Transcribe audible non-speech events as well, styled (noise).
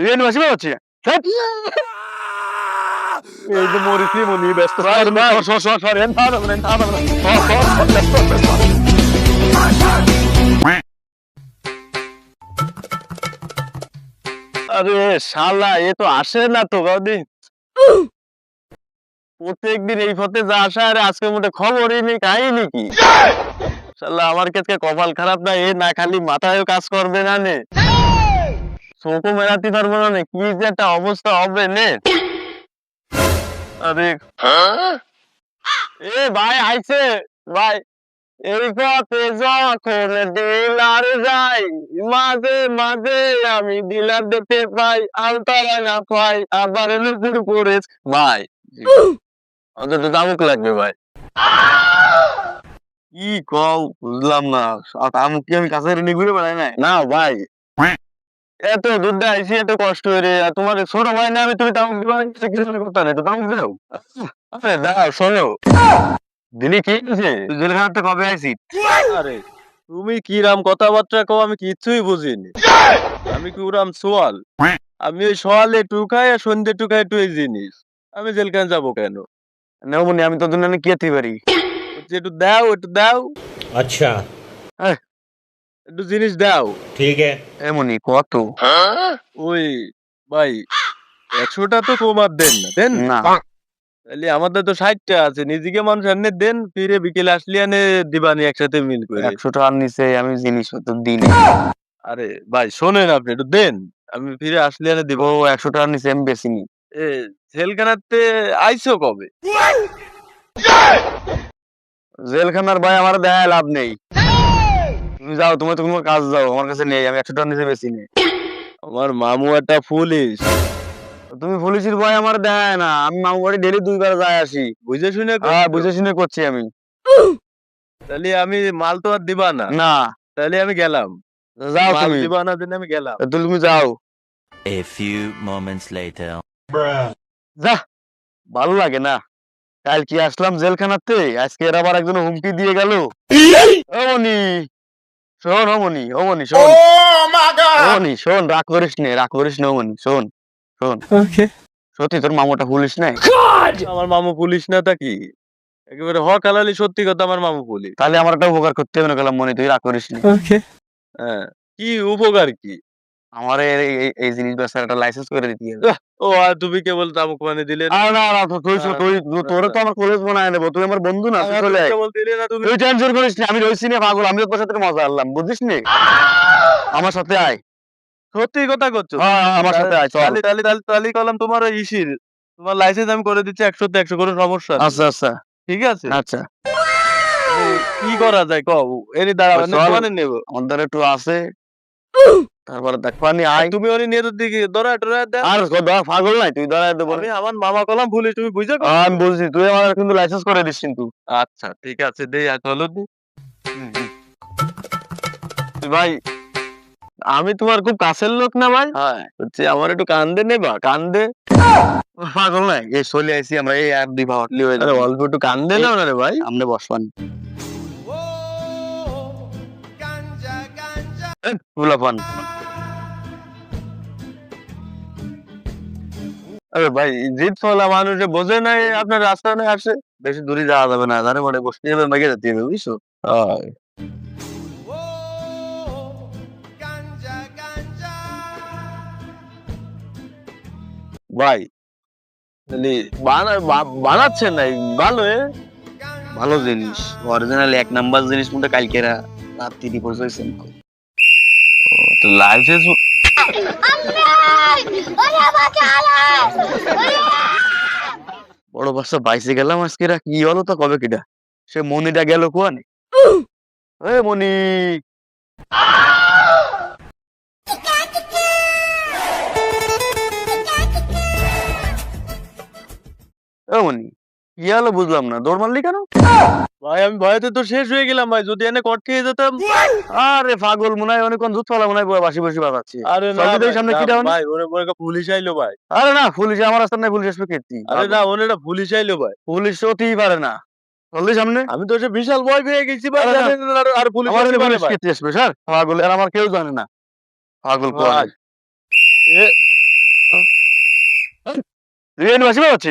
এই মনি ব্যস্ত সর সর সর এন থাম থাম আরে শালা এ তো আসে না তো গাউদি প্রত্যেকদিন এই পথে যা আসা আর আজকের মধ্যে খবরই নেই কাহিনী কি শালা আমার কাছে কপাল খারাপ না এ না খালি মাথায়ও কাজ করবে না নে চোখও মেলাতে পারব না নে, কি যে একটা অবস্থা হবে নে। আরে। এ ভাই, আইছে। ভাই, এই পথে যখন ডিলার যাই, মাঝে মাঝে আমি ডিলার দেখতে পাই, আলতারা না পাই, আবার নুপুর করে ভাই। অন্তত তামুক লাগবে ভাই। কি কও, বুঝলাম না। তামুক কি আমি কাছে ঘুরে বেড়াই নাই। না ভাই। এত দুধ দেয় এত কষ্ট রে তোমার ছোট ভাই না আমি তুমি তামুক দিবা কিছু করতে না তো তামুক দাও। আরে দাও শোনো। দিলি কি আছে জেলখানাতে কবে আইছি? আরে তুমি কি রাম কথাবার্তা কও আমি কিছুই বুঝিনি। আমি কি ওরাম সোয়াল। আমি ওই সোয়ালে টুকাই আর সন্ধ্যে টুকাই টু এই জিনিস। আমি জেলখান যাব কেন? নেবনি আমি তো দুনিয়া কি পারি একটু দাও একটু দাও। আচ্ছা। একটু জিনিস দাও। ঠিক। এমনই কত? ওই ভাই একশোটা তো তোমার দেন না দেন না। তাহলে আমাদের তো ষাটটা আছে নিজেকে মানুষ আনে দেন ফিরে বিকেলে আসলে আনে দিবানি একসাথে মিল করে। একশোটা আর নিচে আমি জিনিস তো দিই আরে ভাই শোনেন আপনি একটু দেন আমি ফিরে আসলে আনে দিব। একশো টাকার নিচে আমি বেশি নি এ জেলখানাতে আইসো কবে? জেলখানার ভাই আমার দেয় লাভ নেই। তুমি যাও তুমি তো কোনো কাজ যাও আমার কাছে নেই আমি একশো টাকার নিচে বেশি নেই। আমার মামু একটা পুলিশ। তুমি পুলিশের ভয় আমার দেখায় না আমি মামু বাড়ি ডেলি দুইবার যাই আসি। বুঝে শুনে হ্যাঁ বুঝে শুনে করছি আমি। তাহলে আমি মাল তো আর দিবা না? না। তাহলে আমি গেলাম। যাও তুমি। দিবা না দিন আমি গেলাম। তুমি যাও। A few moments later. যা ভালো লাগে না। কাল কি আসলাম জেলখানাতে আজকে এর আবার একজন হুমকি দিয়ে গেল। অমনি শোন হমনি হমনি শোন। অমনি শোন রাগ করিস নে রাগ করিস না হমনি শোন শোন। সত্যি তোর মামুটা পুলিশ নাই? আমার মামু পুলিশ না তা কি? একেবারে হক হালালি সত্যি কথা আমার মামু পুলিশ তাহলে আমার একটা উপকার করতে হবে না গেলাম মনে তুই রাগ করিস নি। হ্যাঁ কি উপকার কি? আমার এই- জিনিস একটা লাইসেন্স করে দিতে হবে। ও আর তুমি কেবল তামুক মানে দিলে না? আর না না তুই তুই তোরে তো আমার কলেজ বানায় নেব তুই আমার বন্ধু না চলে তুই টেনশন করিস আমি পাগল তোর সাথে মজা আনলাম বুঝিস নি? আমার সাথে আয়। সত্যি কথা করছ? হ্যাঁ, হ্যাঁ, আমার সাথে আয় চল। তাহলে তাহলে তাহলে তাহলে কলাম তোমার ইসির তোমার লাইসেন্স আমি করে দিচ্ছি একশোতে একশো কোনো সমস্যা আচ্ছা আচ্ছা। ঠিক আছে? আচ্ছা। কি করা যায় কও? এনি দাঁড়াও চল। নেব। আমার দ্বারা একটু আছে। তারপরে দেখ পানি আয়। তুমি ওনি তো দিকে ধরা টরা দেন আর ধর পাগল নাই তুই ধরা দেবো আমি আমার মামা কলাম পুলিশ তুমি বুঝে আমি বলছি তুই আমার কিন্তু লাইসেন্স করে দিস কিন্তু। আচ্ছা ঠিক আছে দেই আর চলো দি। ভাই আমি তোমার খুব কাছের লোক না ভাই? হ্যাঁ। হচ্ছে আমার একটু কান্দে নেবা কান্দে। পাগল নাই এই চলে আইছি আমরা এই আর দুই ভাবলি হয়ে আরে যাবে। অল্প একটু কান্দে না রে ভাই। আমনে বসবান ফুলাপান আরে ভাই জিত ফলা মানুষ যে বোঝে নাই আপনার রাস্তা নাই আসে। বেশি দূরে যাওয়া যাবে না ধারে মাঠে বসতে যাবে মেঘে যেতে হবে বুঝছ? হয়। ভাই বানা- বানাচ্ছেন নাই ভালো ভালো জিনিস অরিজিনাল এক নাম্বার জিনিস মধ্যে কালকেরা রাত্রি পৌঁছাইছেন তো লাইসেন্স (laughs) বড় বাসা বাইসে গেলাম আজকে কি হলো তো কবে কিটা সে মনিটা গেল কোয়ানে? এ মনি! ও মনি! কি হলো বুঝলাম না। দৌড় মারলি কেন? ভাই আমি ভয়তে তো শেষ হয়ে গেলাম ভাই। যদি এনে কট খেয়ে যেতাম। আরে পাগল মনে হয় অনেকক্ষণ জুত ফেলা মনে হয় বাসি বাসি বাজাচ্ছে আরে না সামনে কি ডাউন? ভাই ওরে পরে একটা পুলিশ আইলো ভাই। আরে না পুলিশ আমার রাস্তা নাই পুলিশ আসবে কেতি আরে না ওনে একটা পুলিশ আইলো ভাই। পুলিশ হতেই পারে না। জলদি সামনে? আমি তো সে বিশাল ভয় পেয়ে গেছি ভাই আরে পুলিশ। কেতি আসবে স্যার। পাগল আর আমার কেউ জানে না। পাগল। ভাই, এ এনে বাসি পাচ্ছি